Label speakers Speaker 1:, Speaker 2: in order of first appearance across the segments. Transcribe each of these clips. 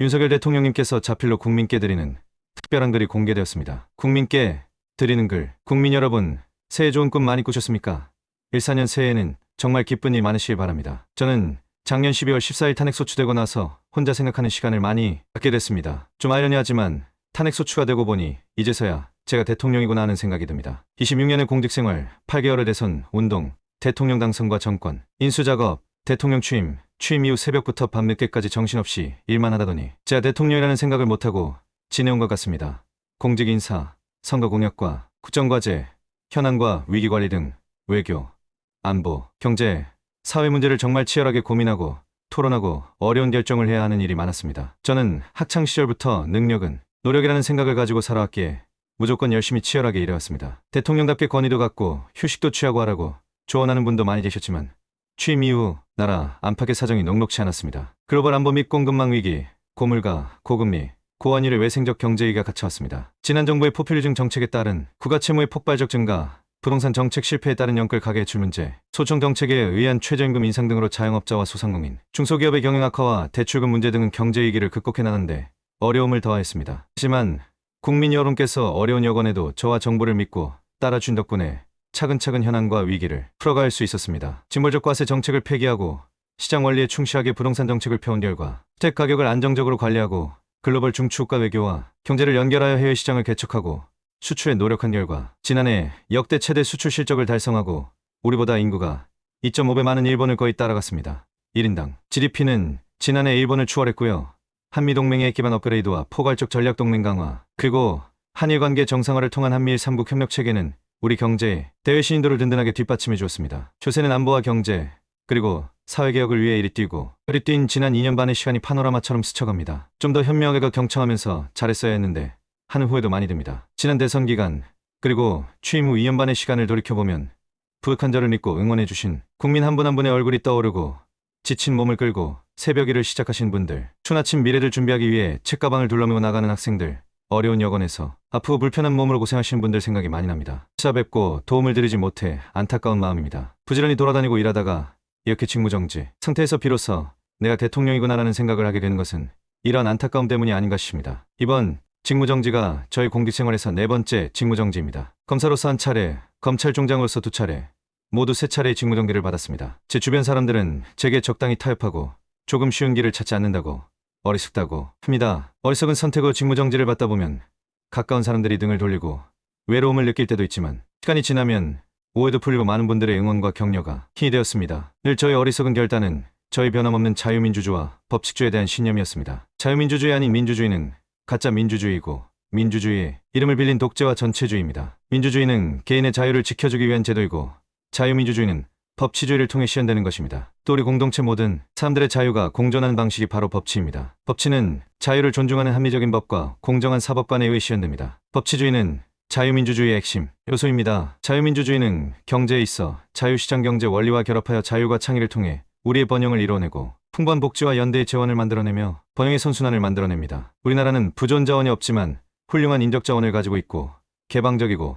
Speaker 1: 윤석열 대통령님께서 자필로 국민께 드리는 특별한 글이 공개되었습니다. 국민께 드리는 글. 국민 여러분, 새해 좋은 꿈 많이 꾸셨습니까? 14년 새해에는 정말 기쁜 일 많으시길 바랍니다. 저는 작년 12월 14일 탄핵소추되고 나서 혼자 생각하는 시간을 많이 갖게 됐습니다. 좀 아이러니하지만 탄핵소추가 되고 보니 이제서야 제가 대통령이구나 하는 생각이 듭니다. 26년의 공직생활, 8개월의 대선, 운동, 대통령 당선과 정권, 인수작업, 대통령 취임, 취임 이후 새벽부터 밤늦게까지 정신없이 일만 하다더니 제가 대통령이라는 생각을 못하고 지내온 것 같습니다. 공직 인사, 선거 공약과 국정과제, 현안과 위기관리 등 외교, 안보, 경제, 사회 문제를 정말 치열하게 고민하고 토론하고 어려운 결정을 해야 하는 일이 많았습니다. 저는 학창 시절부터 능력은 노력이라는 생각을 가지고 살아왔기에 무조건 열심히 치열하게 일해왔습니다. 대통령답게 권위도 갖고 휴식도 취하고 하라고 조언하는 분도 많이 계셨지만 취임 이후 나라 안팎의 사정이 녹록치 않았습니다. 글로벌 안보 및 공급망 위기, 고물가, 고금리, 고환율의 외생적 경제위기가 갇혀왔습니다. 지난 정부의 포퓰리즘 정책에 따른 국가채무의 폭발적 증가, 부동산 정책 실패에 따른 연끌 가계대출 문제, 소청 정책에 의한 최저임금 인상 등으로 자영업자와 소상공인, 중소기업의 경영 악화와 대출금 문제 등은 경제위기를 극복해 나는데 어려움을 더하였습니다. 하지만 국민 여론께서 어려운 여건에도 저와 정부를 믿고 따라준 덕분에 차근차근 현안과 위기를 풀어갈 수 있었습니다. 징벌적 과세 정책을 폐기하고 시장 원리에 충실하게 부동산 정책을 펴온 결과 주택 가격을 안정적으로 관리하고 글로벌 중추국가 외교와 경제를 연결하여 해외 시장을 개척하고 수출에 노력한 결과 지난해 역대 최대 수출 실적을 달성하고 우리보다 인구가 2.5배 많은 일본을 거의 따라갔습니다. 1인당 GDP는 지난해 일본을 추월했고요. 한미동맹의 기반 업그레이드와 포괄적 전략동맹 강화 그리고 한일 관계 정상화를 통한 한미일 3국 협력 체계는 우리 경제에 대외 신인도를 든든하게 뒷받침해 주었습니다. 조세는 안보와 경제 그리고 사회개혁을 위해 이리 뛰고 이리 뛴 지난 2년 반의 시간이 파노라마처럼 스쳐갑니다. 좀 더 현명하게 그 경청하면서 잘했어야 했는데 하는 후회도 많이 듭니다. 지난 대선 기간 그리고 취임 후 2년 반의 시간을 돌이켜보면 부득한 절를믿고 응원해 주신 국민 한 분한 한 분의 얼굴이 떠오르고 지친 몸을 끌고 새벽 일을 시작하신 분들, 추나침 미래를 준비하기 위해 책가방을 둘러매고 나가는 학생들, 어려운 여건에서 앞으로 불편한 몸으로 고생하시는 분들 생각이 많이 납니다. 찾아뵙고 도움을 드리지 못해 안타까운 마음입니다. 부지런히 돌아다니고 일하다가 이렇게 직무정지 상태에서 비로소 내가 대통령이구나라는 생각을 하게 되는 것은 이런 안타까움 때문이 아닌가 싶습니다. 이번 직무정지가 저희 공직생활에서 네 번째 직무정지입니다. 검사로서 한 차례, 검찰총장으로서 두 차례, 모두 세 차례의 직무정지를 받았습니다. 제 주변 사람들은 제게 적당히 타협하고 조금 쉬운 길을 찾지 않는다고 어리석다고 합니다. 어리석은 선택으로 직무정지를 받다 보면 가까운 사람들이 등을 돌리고 외로움을 느낄 때도 있지만 시간이 지나면 오해도 풀리고 많은 분들의 응원과 격려가 힘이 되었습니다. 늘 저의 어리석은 결단은 저희 변함없는 자유민주주의와 법칙주의에 대한 신념이었습니다. 자유민주주의 아닌 민주주의는 가짜 민주주의이고 민주주의의 이름을 빌린 독재와 전체주의입니다. 민주주의는 개인의 자유를 지켜주기 위한 제도이고 자유민주주의는 법치주의를 통해 시현되는 것입니다. 또리 공동체 모든 사람들의 자유가 공존하는 방식이 바로 법치입니다. 법치는 자유를 존중하는 합리적인 법과 공정한 사법관에 의해 시현됩니다 법치주의는 자유민주주의의 핵심 요소입니다. 자유민주주의는 경제에 있어 자유시장 경제 원리와 결합하여 자유가 창의를 통해 우리의 번영을 이뤄내고 풍부한 복지와 연대의 재원을 만들어내며 번영의 선순환을 만들어냅니다. 우리나라는 부존 자원이 없지만 훌륭한 인적 자원을 가지고 있고 개방적이고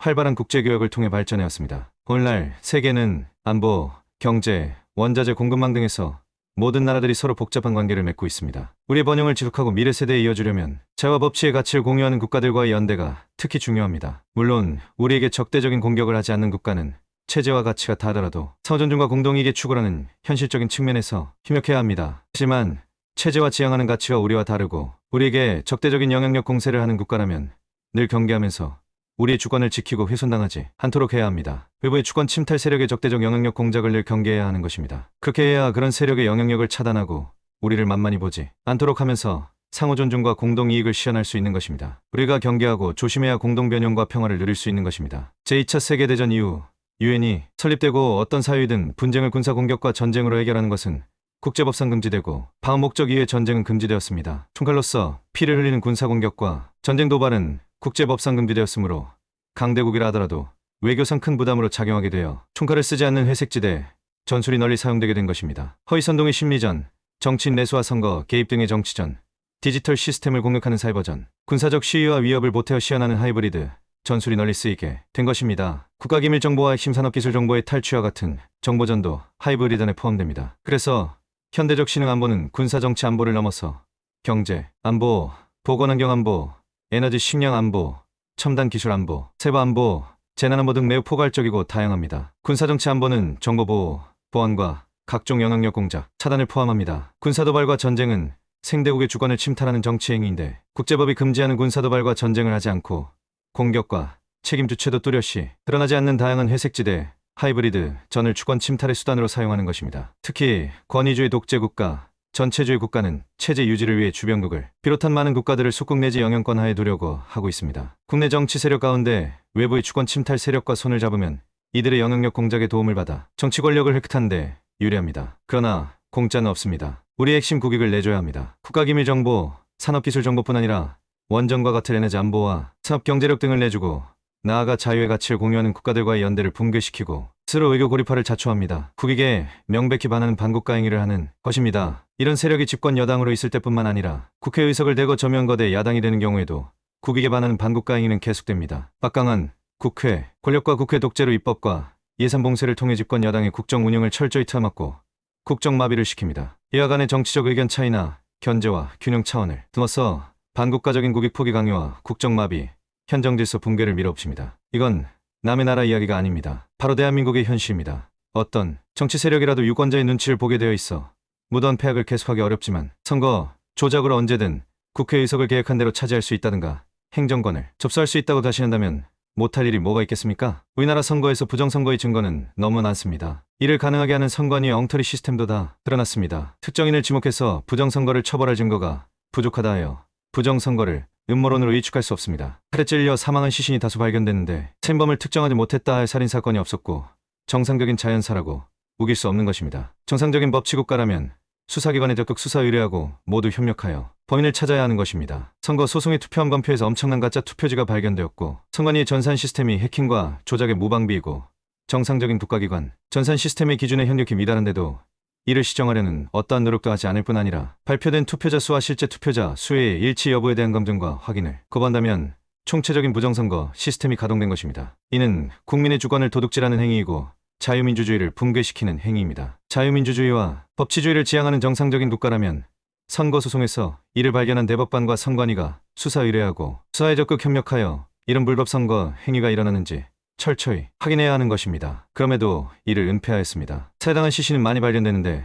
Speaker 1: 활발한 국제교역을 통해 발전해왔습니다. 오늘날 세계는 안보, 경제, 원자재 공급망 등에서 모든 나라들이 서로 복잡한 관계를 맺고 있습니다. 우리의 번영을 지속하고 미래 세대에 이어주려면 자와 법치의 가치를 공유하는 국가들과의 연대가 특히 중요합니다. 물론 우리에게 적대적인 공격을 하지 않는 국가는 체제와 가치가 다르더라도 서전중과 공동이익의 추구하는 현실적인 측면에서 협력해야 합니다. 하지만 체제와 지향하는 가치가 우리와 다르고 우리에게 적대적인 영향력 공세를 하는 국가라면 늘 경계하면서 우리의 주권을 지키고 훼손당하지 않도록 해야 합니다. 외부의 주권 침탈 세력의 적대적 영향력 공작을 늘 경계해야 하는 것입니다. 그렇게 해야 그런 세력의 영향력을 차단하고 우리를 만만히 보지 않도록 하면서 상호 존중과 공동 이익을 시현할수 있는 것입니다. 우리가 경계하고 조심해야 공동 변형과 평화를 누릴 수 있는 것입니다. 제2차 세계대전 이후 유엔이 설립되고 어떤 사유든 분쟁을 군사 공격과 전쟁으로 해결하는 것은 국제법상 금지되고 방어 목적 이외의 전쟁은 금지되었습니다. 총칼로서 피를 흘리는 군사 공격과 전쟁 도발은 국제법상 금지되었으므로 강대국이라 하더라도 외교상 큰 부담으로 작용하게 되어 총칼을 쓰지 않는 회색지대에 전술이 널리 사용되게 된 것입니다. 허위선동의 심리전, 정치인 내수와 선거, 개입 등의 정치전, 디지털 시스템을 공격하는 사이버전, 군사적 시위와 위협을 보태어 시연하는 하이브리드, 전술이 널리 쓰이게 된 것입니다. 국가기밀정보와 핵심산업기술정보의 탈취와 같은 정보전도 하이브리드에 포함됩니다. 그래서 현대적 신흥 안보는 군사정치 안보를 넘어서 경제, 안보, 보건환경 안보, 에너지 식량 안보, 첨단 기술 안보, 세부 안보, 재난 안보 등 매우 포괄적이고 다양합니다. 군사정치 안보는 정보보호, 보안과 각종 영향력 공작, 차단을 포함합니다. 군사도발과 전쟁은 생대국의 주권을 침탈하는 정치 행위인데 국제법이 금지하는 군사도발과 전쟁을 하지 않고 공격과 책임 주체도 뚜렷이 드러나지 않는 다양한 회색지대, 하이브리드, 전을 주권 침탈의 수단으로 사용하는 것입니다. 특히 권위주의 독재국가, 전체주의 국가는 체제 유지를 위해 주변국을 비롯한 많은 국가들을 속국 내지 영향권 하에 두려고 하고 있습니다. 국내 정치 세력 가운데 외부의 주권 침탈 세력과 손을 잡으면 이들의 영향력 공작에 도움을 받아 정치 권력을 획득한데 유리합니다. 그러나 공짜는 없습니다. 우리 핵심 국익을 내줘야 합니다. 국가기밀정보, 산업기술정보뿐 아니라 원정과 같은 에너지 안보와 사업경제력 등을 내주고 나아가 자유의 가치를 공유하는 국가들과의 연대를 붕괴시키고 스스로 외교 고립화를 자초합니다. 국익에 명백히 반하는 반국가 행위를 하는 것입니다. 이런 세력이 집권 여당으로 있을 때뿐만 아니라 국회의석을 대거 저면거대 야당이 되는 경우에도 국익에 반하는 반국가 행위는 계속됩니다. 빡강한 국회, 권력과 국회 독재로 입법과 예산 봉쇄를 통해 집권 여당의 국정 운영을 철저히 틀어막고 국정 마비를 시킵니다. 이와 간의 정치적 의견 차이나 견제와 균형 차원을 두어서 반국가적인 국익 포기 강요와 국정 마비, 현정 질서 붕괴를 밀어붙입니다. 이건 남의 나라 이야기가 아닙니다. 바로 대한민국의 현실입니다. 어떤 정치 세력이라도 유권자의 눈치를 보게 되어 있어 무던 폐악을 계속하기 어렵지만 선거 조작으로 언제든 국회 의석을 계획한 대로 차지할 수 있다든가 행정권을 접수할 수 있다고 다시한다면 못할 일이 뭐가 있겠습니까? 우리나라 선거에서 부정선거의 증거는 너무 많습니다. 이를 가능하게 하는 선관위 엉터리 시스템도 다 드러났습니다. 특정인을 지목해서 부정선거를 처벌할 증거가 부족하다 하여 부정선거를 음모론으로 위축할 수 없습니다. 칼에 찔려 사망한 시신이 다수 발견됐는데 챔범을 특정하지 못했다 할 살인사건이 없었고 정상적인 자연사라고 우길 수 없는 것입니다. 정상적인 법치 국가라면 수사기관에 적극 수사 의뢰하고 모두 협력하여 범인을 찾아야 하는 것입니다. 선거 소송의 투표함 관표에서 엄청난 가짜 투표지가 발견되었고 선관위의 전산 시스템이 해킹과 조작의 무방비이고 정상적인 국가기관, 전산 시스템의 기준에 현격히 미달한데도 이를 시정하려는 어떠한 노력도 하지 않을 뿐 아니라 발표된 투표자 수와 실제 투표자 수의 일치 여부에 대한 검증과 확인을 거부한다면 총체적인 부정선거 시스템이 가동된 것입니다. 이는 국민의 주관을 도둑질하는 행위이고 자유민주주의를 붕괴시키는 행위입니다. 자유민주주의와 법치주의를 지향하는 정상적인 국가라면 선거소송에서 이를 발견한 대법관과 선관위가 수사 의뢰하고 수사에 적극 협력하여 이런 불법 선거 행위가 일어나는지 철저히 확인해야 하는 것입니다. 그럼에도 이를 은폐하였습니다. 해당한 시신은 많이 발견되는데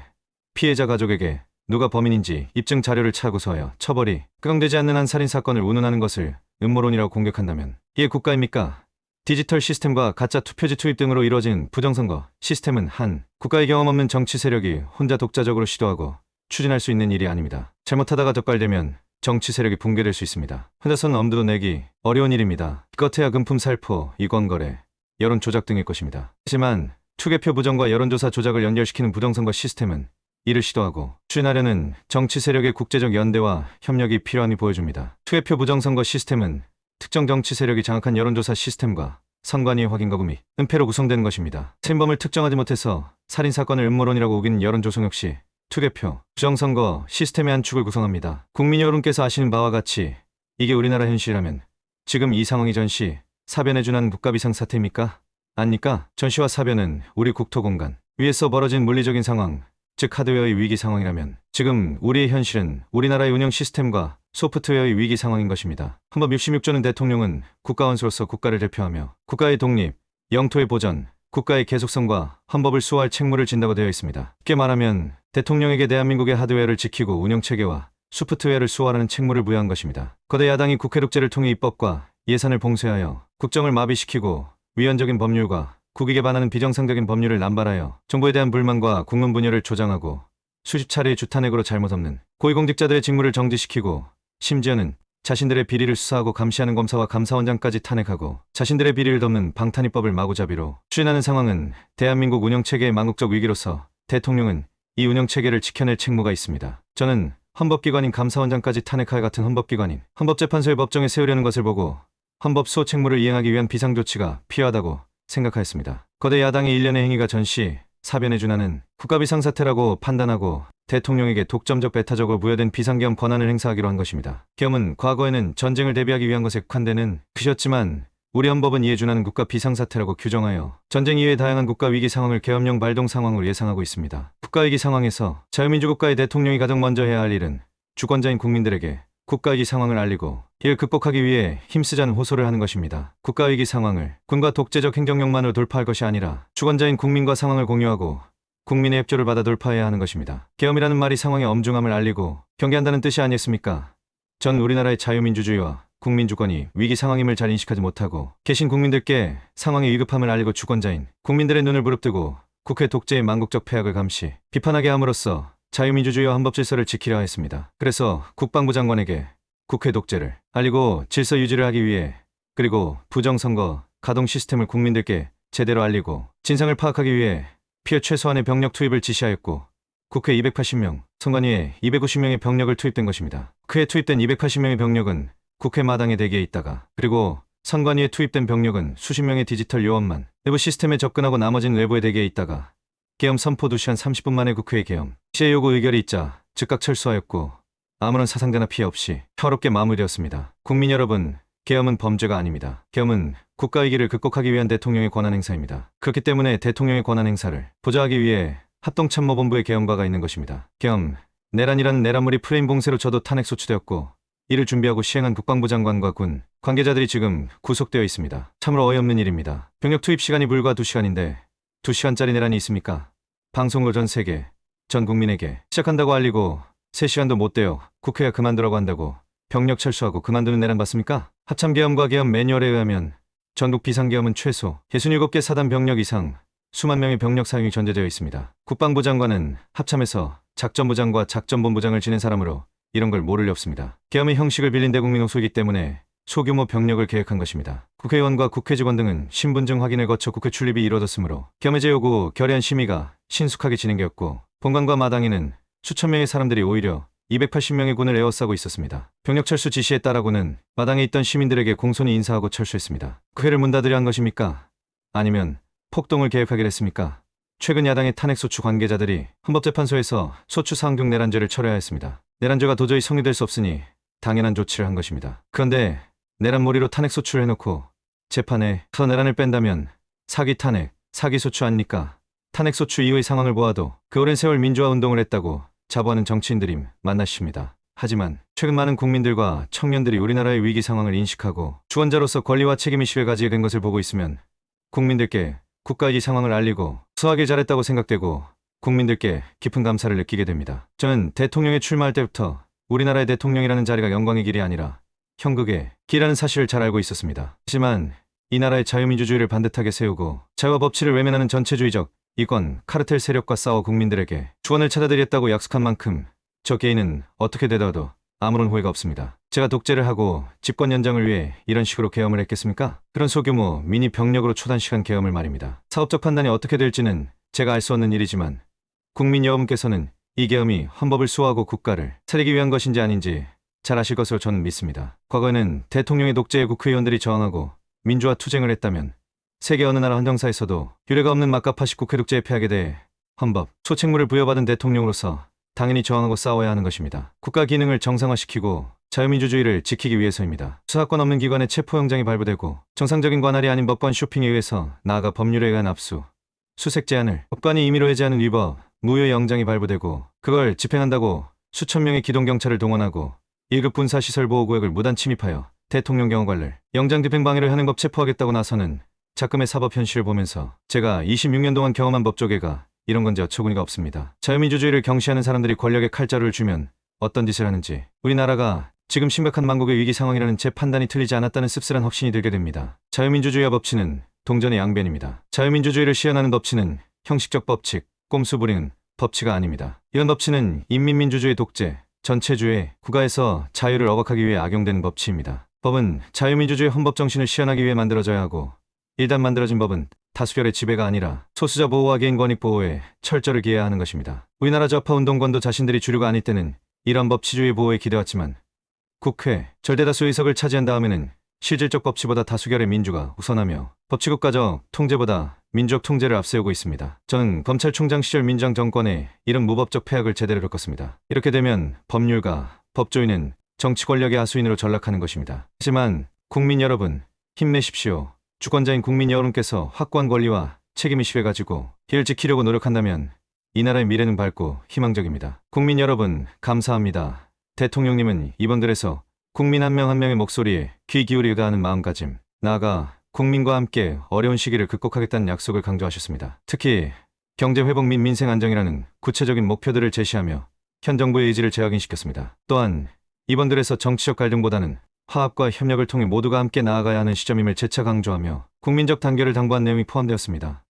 Speaker 1: 피해자 가족에게 누가 범인인지 입증 자료를 차고서야 처벌이 끝강되지 않는 한 살인 사건을 운운하는 것을 음모론이라고 공격한다면 이게 국가입니까? 디지털 시스템과 가짜 투표지 투입 등으로 이뤄진 부정선거 시스템은 한 국가의 경험 없는 정치 세력이 혼자 독자적으로 시도하고 추진할 수 있는 일이 아닙니다. 잘못하다가 적발되면 정치 세력이 붕괴될 수 있습니다. 혼자는 엄두도 내기 어려운 일입니다. 기에야 금품 살포, 이권거래, 여론 조작 등일 것입니다. 하지만 투개표 부정과 여론조사 조작을 연결시키는 부정선거 시스템은 이를 시도하고 추진하려는 정치 세력의 국제적 연대와 협력이 필요함이 보여줍니다. 투개표 부정선거 시스템은 특정 정치 세력이 장악한 여론조사 시스템과 선관위의 확인거금이 은폐로 구성된 것입니다. 침범을 특정하지 못해서 살인사건을 음모론이라고 우긴 여론조성 역시 투개표, 부정선거 시스템의 한 축을 구성합니다. 국민 여러분께서 아시는 바와 같이 이게 우리나라 현실이라면 지금 이 상황이 전시, 사변에 준한 국가비상 사태입니까? 아닙니까? 전시와 사변은 우리 국토 공간 위에서 벌어진 물리적인 상황, 즉 하드웨어의 위기 상황이라면 지금 우리의 현실은 우리나라의 운영 시스템과 소프트웨어의 위기 상황인 것입니다. 헌법 66조는 대통령은 국가원수로서 국가를 대표하며 국가의 독립, 영토의 보전, 국가의 계속성과 헌법을 수호할 책무를 진다고 되어 있습니다. 쉽게 말하면 대통령에게 대한민국의 하드웨어를 지키고 운영체계와 소프트웨어를 수호하는 책무를 부여한 것입니다. 거대 야당이 국회 독재를 통해 입법과 예산을 봉쇄하여 국정을 마비시키고 위헌적인 법률과 국익에 반하는 비정상적인 법률을 남발하여 정부에 대한 불만과 국문 분열을 조장하고 수십 차례의 주탄핵으로 잘못 없는 고위공직자들의 직무를 정지시키고 심지어는 자신들의 비리를 수사하고 감시하는 검사와 감사원장까지 탄핵하고 자신들의 비리를 덮는 방탄입법을 마구잡이로 추진하는 상황은 대한민국 운영체계의 망국적 위기로서 대통령은 이 운영체계를 지켜낼 책무가 있습니다. 저는 헌법기관인 감사원장까지 탄핵할 같은 헌법기관인 헌법재판소의 법정에 세우려는 것을 보고 헌법 수호 책무를 이행하기 위한 비상조치가 필요하다고 생각하였습니다. 거대 야당의 일련의 행위가 전시 사변의 준하는 국가비상 사태라고 판단하고 대통령에게 독점적 배타적으로 부여된 비상겸 권한을 행사하기로 한 것입니다. 겸은 과거에는 전쟁을 대비하기 위한 것에 국한되는 그셨지만 우리 헌법은 이에 준하는 국가 비상사태라고 규정하여 전쟁 이외의 다양한 국가 위기 상황을 계엄령 발동 상황으로 예상하고 있습니다. 국가 위기 상황에서 자유민주국가의 대통령이 가장 먼저 해야 할 일은 주권자인 국민들에게 국가위기 상황을 알리고 이를 극복하기 위해 힘쓰자는 호소를 하는 것입니다. 국가위기 상황을 군과 독재적 행정력만으로 돌파할 것이 아니라 주권자인 국민과 상황을 공유하고 국민의 협조를 받아 돌파해야 하는 것입니다. 계엄이라는 말이 상황의 엄중함을 알리고 경계한다는 뜻이 아니었습니까? 전 우리나라의 자유민주주의와 국민주권이 위기 상황임을 잘 인식하지 못하고 계신 국민들께 상황의 위급함을 알리고 주권자인 국민들의 눈을 부릅뜨고 국회 독재의 망국적 폐악을 감시, 비판하게 함으로써 자유민주주의와 헌법 질서를 지키려 했습니다. 그래서 국방부 장관에게 국회 독재를 알리고 질서 유지를 하기 위해 그리고 부정선거 가동 시스템을 국민들께 제대로 알리고 진상을 파악하기 위해 피해 최소한의 병력 투입을 지시하였고 국회 280명, 선관위에 2 5 0명의 병력을 투입된 것입니다. 그에 투입된 280명의 병력은 국회 마당에 대기에 있다가 그리고 선관위에 투입된 병력은 수십 명의 디지털 요원만 내부 시스템에 접근하고 나머지는외부에 대기에 있다가 계엄 선포 2시간 30분 만에 국회의 계엄. 시의 요구 의결이 있자 즉각 철수하였고 아무런 사상자나 피해 없이 평롭게 마무리되었습니다. 국민 여러분, 계엄은 범죄가 아닙니다. 계엄은 국가 위기를 극복하기 위한 대통령의 권한 행사입니다. 그렇기 때문에 대통령의 권한 행사를 보좌하기 위해 합동참모본부의 계엄과가 있는 것입니다. 계엄, 내란이란 내란물이 프레임 봉쇄로 저도 탄핵 소추되었고 이를 준비하고 시행한 국방부 장관과 군, 관계자들이 지금 구속되어 있습니다. 참으로 어이없는 일입니다. 병력 투입 시간이 불과 2시간인데 2시간짜리 내란이 있습니까? 방송을 전 세계, 전 국민에게 시작한다고 알리고 3시간도 못 돼요. 국회가 그만두라고 한다고 병력 철수하고 그만두는 내란 봤습니까? 합참계엄과 계엄 매뉴얼에 의하면 전국 비상계엄은 최소 67개 사단 병력 이상 수만 명의 병력 사용이 전제되어 있습니다. 국방부 장관은 합참에서 작전부 장과 작전본부장을 지낸 사람으로 이런 걸 모를 리 없습니다. 계엄의 형식을 빌린 대국민 호소이기 때문에 소규모 병력을 계획한 것입니다. 국회의원과 국회직원 등은 신분증 확인을 거쳐 국회 출입이 이루어졌으므로 겸해제 요구 결의안 심의가 신속하게 진행되었고 본관과 마당에는 수천 명의 사람들이 오히려 280명의 군을 에워싸고 있었습니다. 병력 철수 지시에 따라고는 마당에 있던 시민들에게 공손히 인사하고 철수했습니다. 국회를 문 닫으려 한 것입니까? 아니면 폭동을 계획하기로 했습니까? 최근 야당의 탄핵소추 관계자들이 헌법재판소에서 소추 상경 내란죄를 철회하였습니다. 내란죄가 도저히 성립될 수 없으니 당연한 조치를 한 것입니다. 그런데 내란몰이로 탄핵 소추해놓고 를 재판에 더 내란을 뺀다면 사기 탄핵, 사기 소추 아닙니까? 탄핵 소추 이후의 상황을 보아도 그 오랜 세월 민주화 운동을 했다고 자부하는 정치인들임 만나십니다. 하지만 최근 많은 국민들과 청년들이 우리나라의 위기 상황을 인식하고 주원자로서 권리와 책임 이슈에 가지게 된 것을 보고 있으면 국민들께 국가의 상황을 알리고 수학에 잘했다고 생각되고 국민들께 깊은 감사를 느끼게 됩니다. 저는 대통령에 출마할 때부터 우리나라의 대통령이라는 자리가 영광의 길이 아니라 형극의 기라는 사실을 잘 알고 있었습니다. 하지만 이 나라의 자유민주주의를 반듯하게 세우고 자유와 법치를 외면하는 전체주의적 이권 카르텔 세력과 싸워 국민들에게 주원을 찾아드렸다고 약속한 만큼 저 개인은 어떻게 되더라도 아무런 후회가 없습니다. 제가 독재를 하고 집권 연장을 위해 이런 식으로 계엄을 했겠습니까? 그런 소규모 미니 병력으로 초단시간 계엄을 말입니다. 사업적 판단이 어떻게 될지는 제가 알 수 없는 일이지만 국민 여러분께서는 이 계엄이 헌법을 수호하고 국가를 차리기 위한 것인지 아닌지 잘 아실 것으로 저는 믿습니다. 과거에는 대통령의 독재에 국회의원들이 저항하고 민주화 투쟁을 했다면 세계 어느 나라 헌정사에서도 유례가 없는 막가파식 국회 독재의 폐하게돼 헌법, 초책무를 부여받은 대통령으로서 당연히 저항하고 싸워야 하는 것입니다. 국가 기능을 정상화시키고 자유민주주의를 지키기 위해서입니다. 수사권 없는 기관의 체포영장이 발부되고 정상적인 관할이 아닌 법관 쇼핑에 의해서 나아가 법률에 의한 압수, 수색 제한을 법관이 임의로 해제하는 위법, 무효 영장이 발부되고 그걸 집행한다고 수천 명의 기동경찰을 동원하고 1급 군사시설 보호구역을 무단 침입하여 대통령 경호관을 영장집행 방해를 하는 법 체포하겠다고 나서는 작금의 사법 현실을 보면서 제가 26년 동안 경험한 법조계가 이런 건지 어처구니가 없습니다. 자유민주주의를 경시하는 사람들이 권력에 칼자루를 주면 어떤 짓을 하는지 우리나라가 지금 심각한 만국의 위기 상황이라는 제 판단이 틀리지 않았다는 씁쓸한 확신이 들게 됩니다. 자유민주주의와 법치는 동전의 양변입니다. 자유민주주의를 시연하는 법치는 형식적 법칙, 꼼수 부리는 법치가 아닙니다. 이런 법치는 인민민주주의 독재, 전체주의, 국가에서 자유를 억압하기 위해 악용되는 법치입니다. 법은 자유민주주의 헌법 정신을 시현하기 위해 만들어져야 하고 일단 만들어진 법은 다수결의 지배가 아니라 소수자 보호와 개인 권익 보호에 철저를 기해야 하는 것입니다. 우리나라 좌파 운동권도 자신들이 주류가 아닐 때는 이런 법치주의 보호에 기대왔지만 국회 절대다수 의석을 차지한 다음에는 실질적 법치보다 다수결의 민주가 우선하며 법치국가적 통제보다 민족 통제를 앞세우고 있습니다. 저는 검찰총장 시절 민주 정권의 이런 무법적 폐악을 제대로 겪었습니다. 이렇게 되면 법률가, 법조인은 정치 권력의 하수인으로 전락하는 것입니다. 하지만 국민 여러분 힘내십시오. 주권자인 국민 여러분께서 확고한 권리와 책임이식해 가지고 이를 지키려고 노력한다면 이 나라의 미래는 밝고 희망적입니다. 국민 여러분 감사합니다. 대통령님은 이번 들에서 국민 한 명 한 명의 목소리, 에귀 기울이가 하는 마음가짐, 나아가 국민과 함께 어려운 시기를 극복하겠다는 약속을 강조하셨습니다. 특히 경제 회복 및 민생 안정이라는 구체적인 목표들을 제시하며 현 정부의 의지를 재확인시켰습니다. 또한 이번들에서 정치적 갈등보다는 화합과 협력을 통해 모두가 함께 나아가야 하는 시점임을 재차 강조하며 국민적 단결을 당부한 내용이 포함되었습니다.